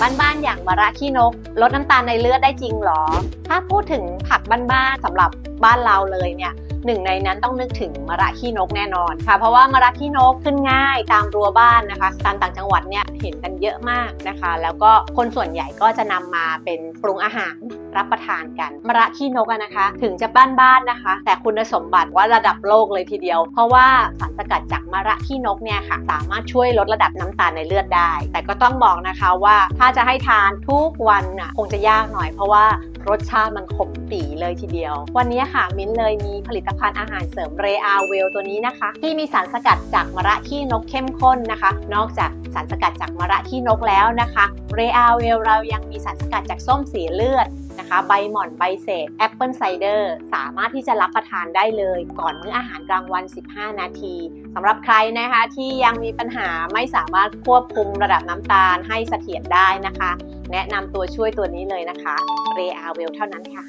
บ้านๆอย่างมะระขี้นก ลดน้ำตาลในเลือดได้จริงหรอ ถ้าพูดถึงผักบ้านๆสำหรับ บ้านเราเลยเนี่ยหนึ่งในนั้นต้องนึกถึงมะระขี้นกแน่นอนค่ะ เพราะว่ามะระขี้นกขึ้นง่ายตามรั้วบ้านนะคะตามต่างจังหวัดเนี่ยเห็นกันเยอะมากนะคะ แล้วก็คนส่วนใหญ่ก็จะนำมาเป็นปรุงอาหารรับประทานกันมะระขี้นกนะคะ ถึงจะบ้านๆนะคะ แต่คุณสมบัติว่าระดับโลกเลยทีเดียว เพราะว่าสารสกัดจากมะระขี้นกเนี่ยค่ะ สามารถช่วยลดระดับน้ำตาลในเลือดได้ แต่ก็ต้องบอกนะคะว่าถ้าจะให้ทานทุกวันน่ะคงจะยากหน่อย เพราะว่ารสชาติมันขมปีเลยทีเดียว วันนี้ค่ะมิ้นเลยมีผลิตภัณฑ์อาหารเสริมเรอาเวลตัวนี้นะคะ ที่มีสารสกัดจากมะระขี้นกเข้มข้นนะคะ นอกจากสารสกัดจากมะระขี้นกแล้วนะคะเรอาเวลเรายังมีสารสกัดจากส้มสีเลือดนะคะใบหม่อนใบเศษแอปเปิลไซเดอร์สามารถที่จะรับประทานได้เลย ก่อนมื้ออาหารกลางวัน 15 นาทีสำหรับใครนะคะที่ยังมีปัญหาไม่สามารถควบคุมระดับน้ำตาลให้เสถียรได้นะคะ แนะนำตัวช่วยตัวนี้เลยนะคะเรอาเวลเท่านั้นค่ะ